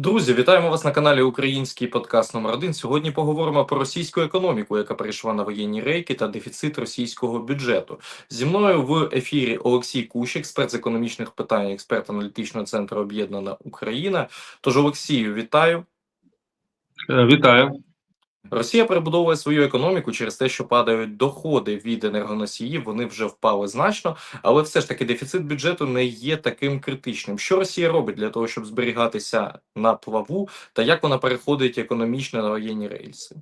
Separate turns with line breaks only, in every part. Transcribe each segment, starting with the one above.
Друзі, вітаємо вас на каналі Український подкаст номер 1 Сьогодні поговоримо про російську економіку, яка прийшла на воєнні рейки та дефіцит російського бюджету. Зі мною в ефірі Олексій Кущ, експерт з економічних питань, експерт аналітичного центру Об'єднана Україна. Тож, Олексію, вітаю.
Е, Вітаю.
Росія перебудовує свою економіку через те, що падають доходи від енергоносіїв. Вони вже впали значно, але все ж таки дефіцит бюджету не є таким критичним. Що Росія робить для того, щоб зберігатися на плаву, та як вона переходить економічно на воєнні рейси?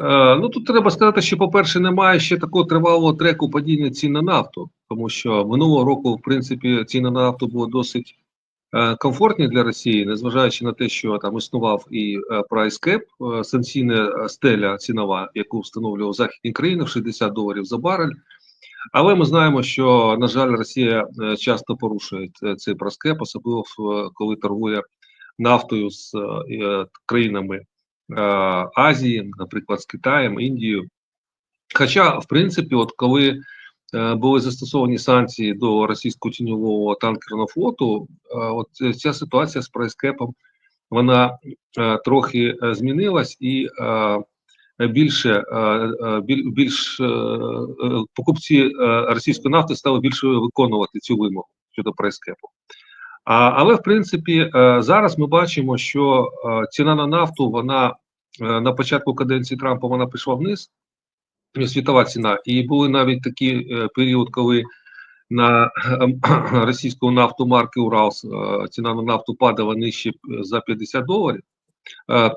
Е, Ну тут треба сказати, що, по-перше, немає ще такого тривалого треку падіння цін на нафту, тому що минулого року, в принципі, ціни на нафту були досить комфортні для Росії, незважаючи на те, що там існував і е, cap, е, санкційна стеля цінова, яку встановлював західні країни в 60 доларів за барель. Але ми знаємо, що на жаль, Росія е, часто порушує е, цей price особливо коли торгує нафтою з е, е, країнами е, Азії, наприклад, з Китаєм, Індією. Хоча, в принципі, от коли е, були застосовані санкції до російського тіньового танкерного флоту, е, от ця- ця ситуація з прайскепом вона е, трохи е, змінилась і е, більше е, е, біль- більш е, е, покупці е, російської нафти стали більше виконувати цю вимогу щодо прайскепу. Але в принципі е, зараз ми бачимо, що е, ціна на нафту вона е, на початку каденції Трампа вона пішла вниз, е, світова ціна, і були навіть такі е, період, коли на е, російську нафту марки Уралс е, ціна на нафту падала нижче е, за 50 доларів,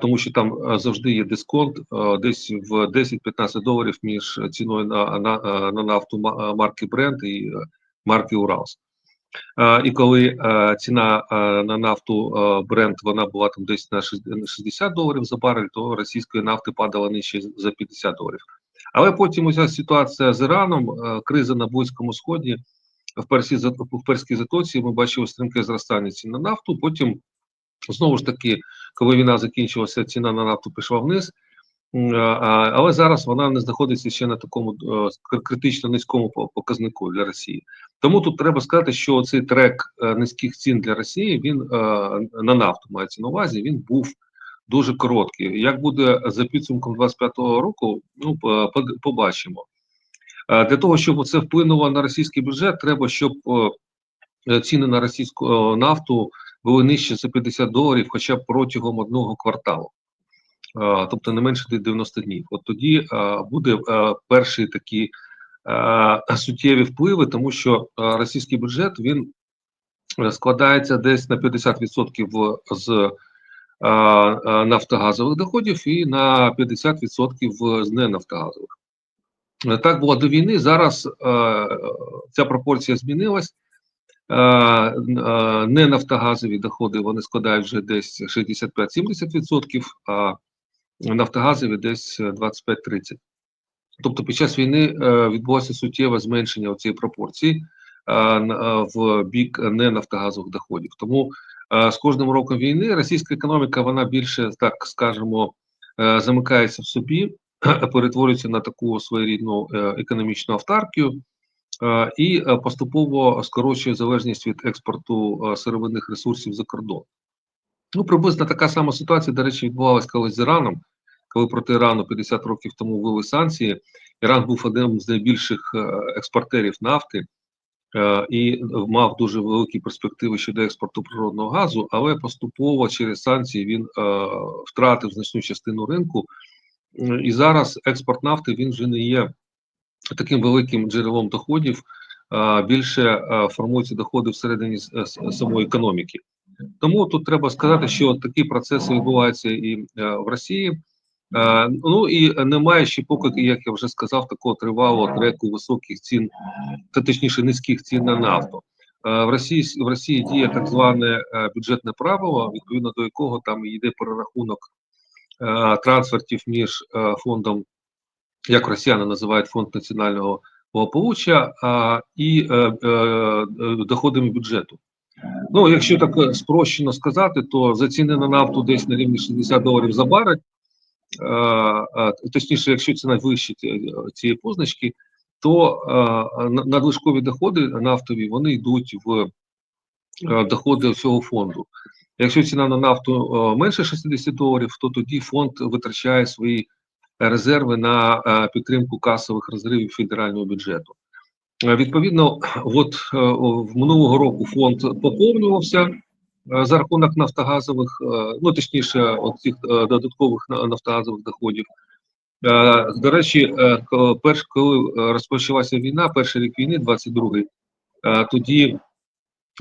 тому що там завжди є дисконт десь в 10-15 доларів між ціною на, на, на нафту марки Brent і марки Уралс. І коли ціна на нафту Brent, вона була там десь на 60 доларів за барель, то російської нафти падала нижче за 50 доларів. Але потім уся ситуація з Іраном, е, криза на Близькому Сході, в Персі в Перській затоці ми бачили стрімке зростання цін на нафту. Потім знову ж таки, коли війна закінчилася, ціна на нафту пішла вниз. Але зараз вона не знаходиться ще на такому е, критично низькому показнику для Росії. Тому тут треба сказати, що цей трек е, низьких цін для Росії він на нафту мається на увазі. Він був дуже короткий. Як буде за підсумком 25-го року, ну по- по- побачимо. Е, Для того щоб це вплинуло на російський бюджет, треба, щоб ціни на російську нафту були нижче за 50 доларів, хоча б протягом одного кварталу. Е, тобто не менше 90 днів. От тоді е, буде перші такі суттєві впливи, тому що російський бюджет він складається десь на 50% з нафтогазових доходів і на 50% з ненафтогазових. Е, Так було до війни. Зараз е, ця пропорція змінилась. Е, е, ненафтогазові доходи вони складають вже десь 65-70%, а нафтогазові десь е, 25-30%. Тобто під час війни е, відбулося суттєве зменшення цієї пропорції е, е, в бік ненафтогазових доходів. Тому е, з кожним роком війни російська економіка вона більше, так скажемо, е, замикається в собі, перетворюється на таку своєрідну е, економічну автаркію е, і е, поступово скорочує залежність від експорту е, сировинних ресурсів за кордон. Ну, приблизно така сама ситуація, до речі, відбувалася колись з Іраном, коли проти Ірану 50 років тому ввели санкції. Іран був одним з найбільших е, експортерів нафти е, і мав дуже великі перспективи щодо експорту природного газу, але поступово через санкції він е, втратив значну частину ринку. І зараз експорт нафти він вже не є таким великим джерелом доходів. Більше е, формуються доходи всередині самої економіки. Тому тут треба сказати, що такі процеси відбуваються і е, в Росії. Е, ну і немає ще поки, як я вже сказав, такого тривалого треку високих цін, та точніше низьких цін на нафту. Е, в Росії в Росії діє так зване е, бюджетне правило, відповідно до якого там йде перерахунок трансфертів між фондом, як росіяни називають фонд національного благополуччя, і доходами бюджету. Ну, якщо так спрощено сказати, то за ціни на нафту десь на рівні 60 доларів за барель, точніше, якщо ціна вище цієї позначки, то е, надлишкові доходи нафтові вони йдуть в е, доходи всього фонду. Якщо ціна на нафту е, менше 60 доларів, то тоді фонд витрачає свої резерви на е, підтримку касових розривів федерального бюджету. Е, Відповідно, от е, в минулого року фонд поповнювався е, за рахунок нафтогазових, е, ну точніше, цих е, додаткових нафтогазових доходів. Е, До речі, е, перш коли е, розпочалася війна, перший рік війни, 22-й, е, тоді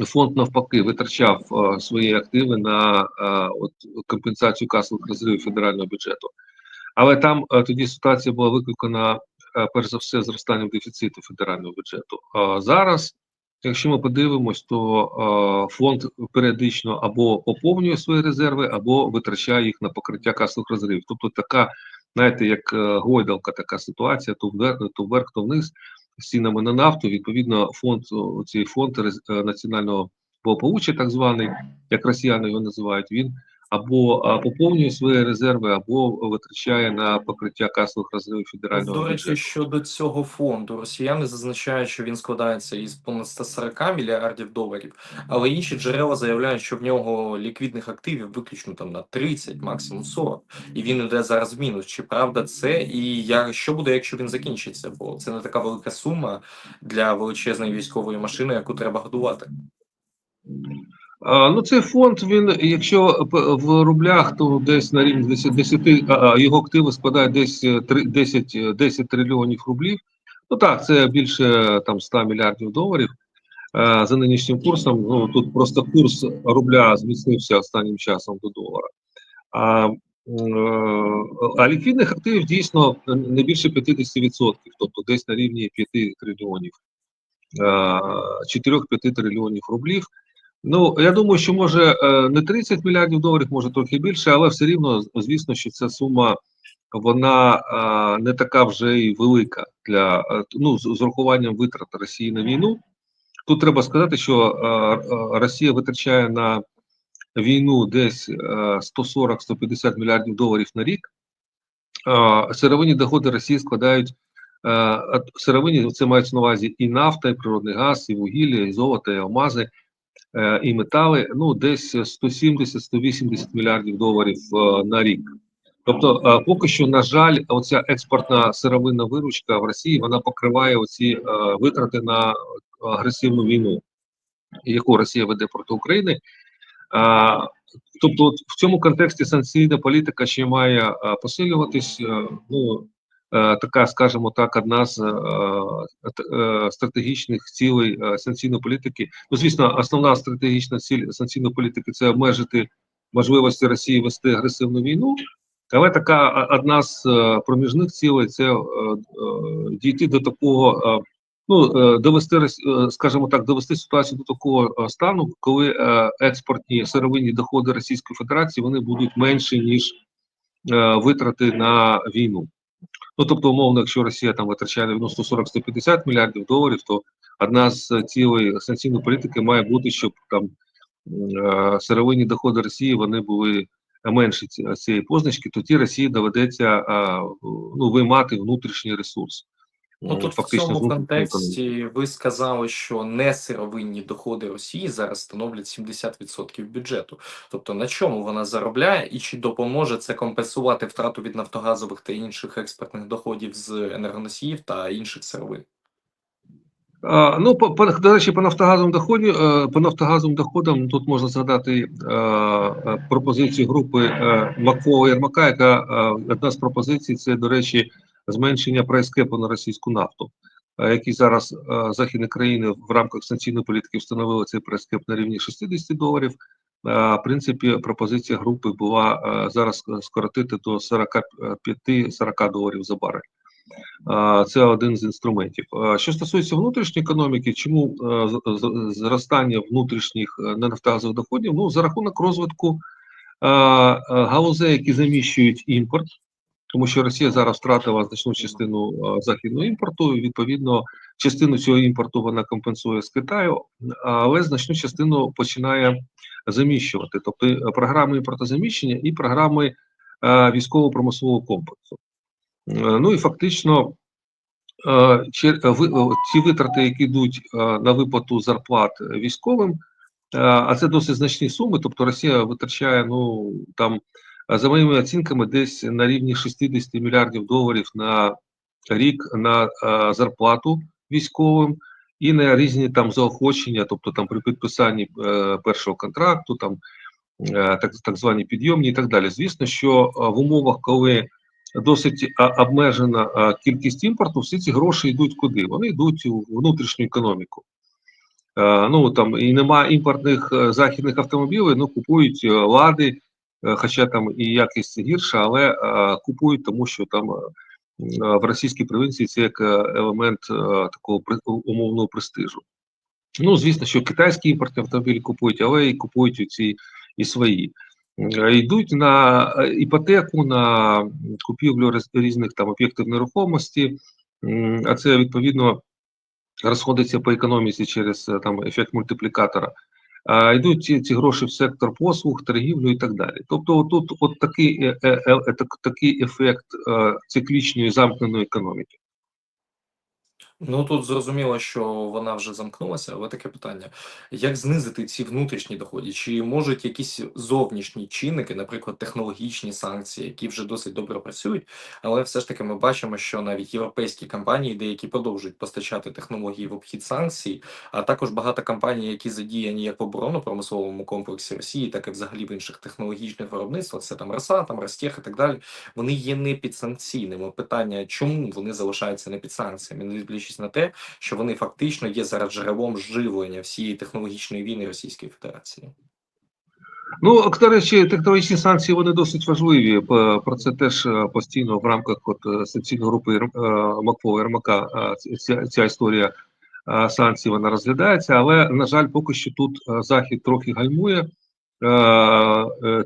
фонд навпаки витрачав е, свої активи на е, от, компенсацію касових розривів федерального бюджету. Але там е, тоді ситуація була викликана, е, перш за все, зростанням дефіциту федерального бюджету. Зараз, якщо ми подивимось, то е, фонд періодично або поповнює свої резерви, або витрачає їх на покриття касових розривів. Тобто така, знаєте, як е, гойдалка, така ситуація, то вверх, то вверх, то вниз з цінами на нафту. Відповідно, фонд цей фонд е, національного благополуччя, так званий, як росіяни його називають, він або поповнює свої резерви, або витрачає на покриття касових розривів федерального
До речі,
бюджету.
щодо цього фонду, росіяни зазначають, що він складається із понад 140 мільярдів доларів, але інші джерела заявляють, що в нього ліквідних активів виключно там на 30, максимум 40, і він іде зараз в мінус. Чи правда це? І я що буде, якщо він закінчиться? Бо це не така велика сума для величезної військової машини, яку треба годувати.
Ну, цей фонд, він, якщо в рублях, то десь на рівні 10, 10 а, а, його активи складають десь е, 10, е, 10 трильйонів рублів. Ну так, це більше е, там 100 мільярдів доларів. Е, За нинішнім курсом, ну тут просто курс рубля зміцнився останнім часом до долара. А, е, а ліквідних активів дійсно не більше 50%, тобто десь на рівні 5 трильйонів, 4-5 трильйонів рублів. Ну, я думаю, що може е, не 30 мільярдів доларів, може трохи більше, але все рівно, звісно, що ця сума вона е, не така вже і велика для е, ну, з, урахуванням витрат Росії на війну. Тут треба сказати, що Росія витрачає на війну десь е, 140-150 мільярдів доларів на рік. Сировинні доходи Росії складають сировинні, це мається на увазі і нафта, і природний газ, і вугілля, і золото, і алмази і метали, ну десь 170-180 мільярдів доларів е, на рік. Тобто, е, поки що, на жаль, оця експортна сировинна виручка в Росії вона покриває оці е, витрати на агресивну війну, яку Росія веде проти України. Тобто, от в цьому контексті санкційна політика ще має посилюватись. е, Ну е, така, скажімо так, одна з е, е, стратегічних цілей е, санкційної політики. Ну, звісно, основна стратегічна ціль санкційної політики це обмежити можливості Росії вести агресивну війну. Але така одна з е, проміжних цілей це е, е, дійти до такого. е, Ну, е, довести, е, скажімо так, довести ситуацію до такого е, стану, коли е, експортні сировинні доходи Російської Федерації вони будуть менші, ніж е, витрати на війну. Ну, тобто, умовно, якщо Росія там витрачає ну, 140-150 мільярдів доларів, то одна з цілей санкційної політики має бути, щоб там е, сировинні доходи Росії вони були менші цієї позначки, тоді Росії доведеться ну, виймати внутрішній ресурс.
Ну
М,
тут в цьому контексті ви сказали, що несировинні доходи Росії зараз становлять 70% бюджету. Тобто на чому вона заробляє, і чи допоможе це компенсувати втрату від нафтогазових та інших експортних доходів з енергоносіїв та інших сировин?
А, ну, по, по, до речі, по нафтогазовим доході, е, по нафтогазовим доходам тут можна згадати е, е, пропозицію групи е, Маквова Єрмака, яка е, одна з пропозицій це, до речі, зменшення прайскепу на російську нафту, е, який зараз е, західні країни в рамках санкційної політики встановили цей прайскеп на рівні 60 доларів. Е, в принципі, пропозиція групи була зараз скоротити до 45-40 доларів за барель. Це один з інструментів. Що стосується внутрішньої економіки, чому зростання внутрішніх ненафтогазових доходів? Ну, за рахунок розвитку галузей, які заміщують імпорт, тому що Росія зараз втратила значну частину е, західного імпорту, і відповідно частину цього імпорту вона компенсує з Китаю, але значну частину починає заміщувати, тобто е, програми імпортозаміщення і програми е, військово-промислового комплексу. Ну і фактично ті витрати, які йдуть на виплату зарплат військовим, А це досить значні суми. Тобто Росія витрачає ну там за моїми оцінками десь на рівні 60 мільярдів доларів на рік на зарплату військовим і на різні там заохочення, тобто там при підписанні е, першого контракту, там е, так, так звані підйомні і так далі. Звісно, що е, в умовах, коли досить обмежена кількість імпорту, всі ці гроші йдуть куди? Вони йдуть у внутрішню економіку. Ну там і нема імпортних західних автомобілів, ну купують лади, хоча там і якість гірша, але е, купують, тому що там е, в російській провінції це як е, елемент е, такого умовного престижу. Ну, звісно, що китайські імпортні автомобілі купують, але і купують ці і свої. Е, Йдуть на е, іпотеку, на купівлю різних там об'єктів нерухомості, а це відповідно розходиться по економіці через е, там ефект мультиплікатора. Йдуть ці, ці гроші в сектор послуг, торгівлю і так далі. Тобто, тут от такий, е, е, е, так- такий ефект циклічної замкненої економіки.
Ну тут зрозуміло, що вона вже замкнулася, але таке питання: як знизити ці внутрішні доходи? Чи можуть якісь зовнішні чинники, наприклад, технологічні санкції, які вже досить добре працюють, але все ж таки ми бачимо, що навіть європейські компанії, деякі продовжують постачати технології в обхід санкцій, а також багато компаній, які задіяні як в оборонно-промисловому комплексі Росії, так і взагалі в інших технологічних виробництвах, це там РСА, там Ростех і так далі. Вони є не підсанкційними. Питання, чому вони залишаються не під санкціями, не дивлячись на те, що вони фактично є зараз джерелом живлення всієї технологічної війни Російської Федерації.
Ну, до речі, технологічні санкції вони досить важливі. Про це теж е, постійно в рамках от е, санкційної групи е, МАКФО РМК ця, ця історія санкцій вона розглядається. Але на жаль, поки що тут захід трохи гальмує.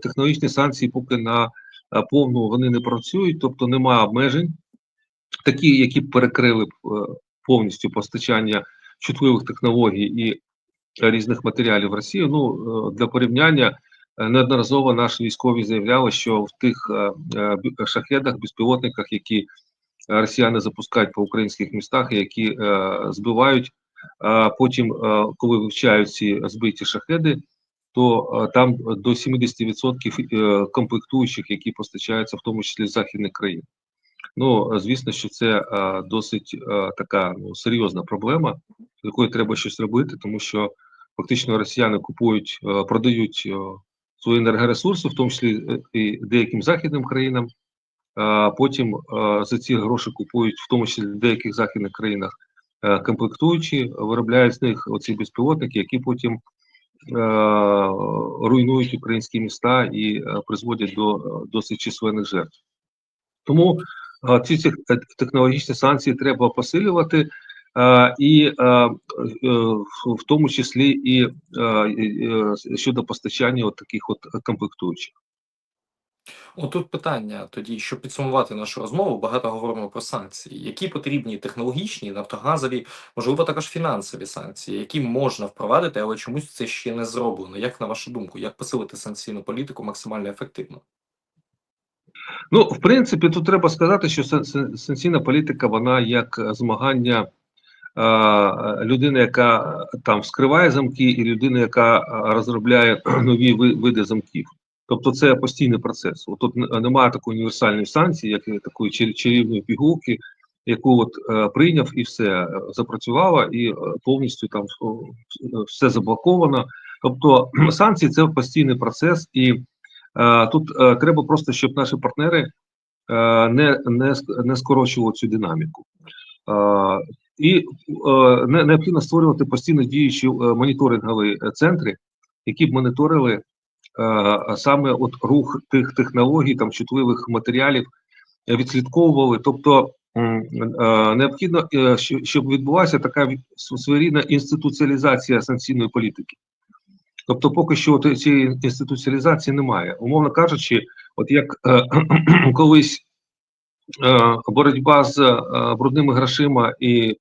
Технологічні санкції поки на повну вони не працюють, тобто немає обмежень, такі, які б перекрили б повністю постачання чутливих технологій і різних матеріалів в Росію. Ну е, для порівняння. Е, Неодноразово наші військові заявляли, що в тих е, е, шахедах, безпілотниках, які е, росіяни запускають по українських містах, які е, збивають, а потім, е, коли вивчають ці збиті шахеди, то е, там до 70% е, комплектуючих, які постачаються, в тому числі з західних країн. Ну, е, звісно, що це е, досить е, така ну, серйозна проблема, з якою треба щось робити, тому що фактично росіяни купують, продають свої енергоресурси, в тому числі і деяким західним країнам. А потім за ці гроші купують, в тому числі в деяких західних країнах, комплектуючі, виробляють з них оці безпілотники, які потім руйнують українські міста і призводять до досить численних жертв. Тому ці, е, технологічні санкції треба посилювати, е, і е, в- тому числі і щодо постачання от таких от комплектуючих.
Отут питання тоді, щоб підсумувати нашу розмову, багато говоримо про санкції, які потрібні технологічні, нафтогазові, можливо, також фінансові санкції, які можна впровадити, але чомусь це ще не зроблено. Як на вашу думку, як посилити санкційну політику максимально ефективно?
Ну, в принципі, тут треба сказати, що сан- сан- санкційна політика, вона як е, змагання е, людини, яка е, там вскриває замки, і людини, яка е, розробляє нові види замків. Тобто це постійний процес. От Тут немає такої універсальної санкції, як такої чар- чарівної пігулки, яку от е, прийняв і все запрацювало, і повністю там все заблоковано. Тобто санкції це постійний процес, і тут е, треба просто, щоб наші партнери е, не, не, не скорочували цю динаміку. Е, і е, не, необхідно створювати постійно діючі е, моніторингові е, центри, які б моніторили е, саме от рух тих технологій, там чутливих матеріалів, е, відслідковували. Тобто е, необхідно, е, щоб відбулася така своєрідна інституціалізація санкційної політики. Тобто, поки що цієї інституціалізації немає. Умовно кажучи, от як е, колись е, боротьба з е, брудними грошима і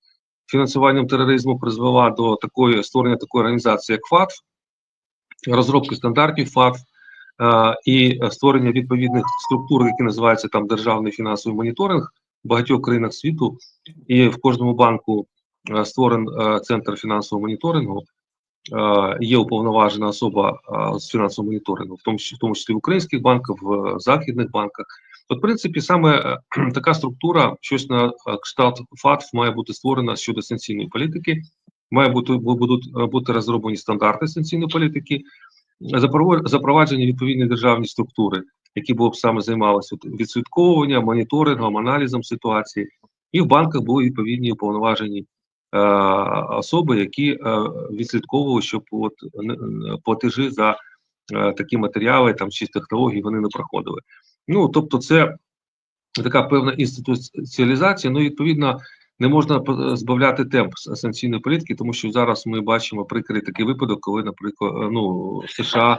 фінансуванням тероризму призвела до такої створення такої організації, як ФАТФ, розробки стандартів ФАТФ е, і створення відповідних структур, які називаються там державний фінансовий моніторинг в багатьох країнах світу, і в кожному банку е, створен е, центр фінансового моніторингу. Е, є уповноважена особа е, з фінансового моніторингу, в тому числі, в тому числі в українських банках, в західних банках. От, в принципі, саме е, така структура, щось на е, кшталт ФАТФ має бути створена щодо санкційної політики, має бути будуть е, бути розроблені стандарти санкційної політики, запроваджені відповідні державні структури, які б саме займалися відслідковуванням, моніторингом, аналізом ситуації, і в банках були відповідні уповноважені е, особи, які е, відслідковували, щоб от платежі за е, такі матеріали там чи технології вони не проходили. Ну тобто, це така певна інституціалізація. Ну, відповідно, не можна збавляти темп санкційної політики, тому що зараз ми бачимо прикрий такий випадок, коли, наприклад, е, ну США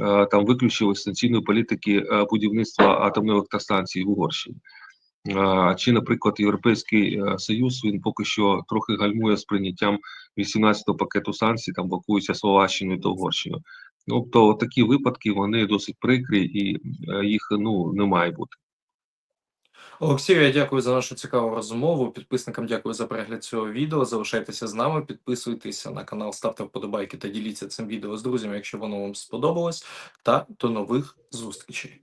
е, там виключили санкційної політики е, будівництва атомної електростанції в Угорщині. Чи, наприклад, Європейський е, Союз він поки що трохи гальмує з прийняттям 18-го пакету санкцій, там блокується Словаччиною та Угорщиною. Ну, Тобто такі випадки вони досить прикрі і е, їх ну не має бути.
Олексію, я дякую за нашу цікаву розмову. Підписникам дякую за перегляд цього відео. Залишайтеся з нами, підписуйтеся на канал, ставте вподобайки та діліться цим відео з друзями, якщо воно вам сподобалось. Та до нових зустрічей.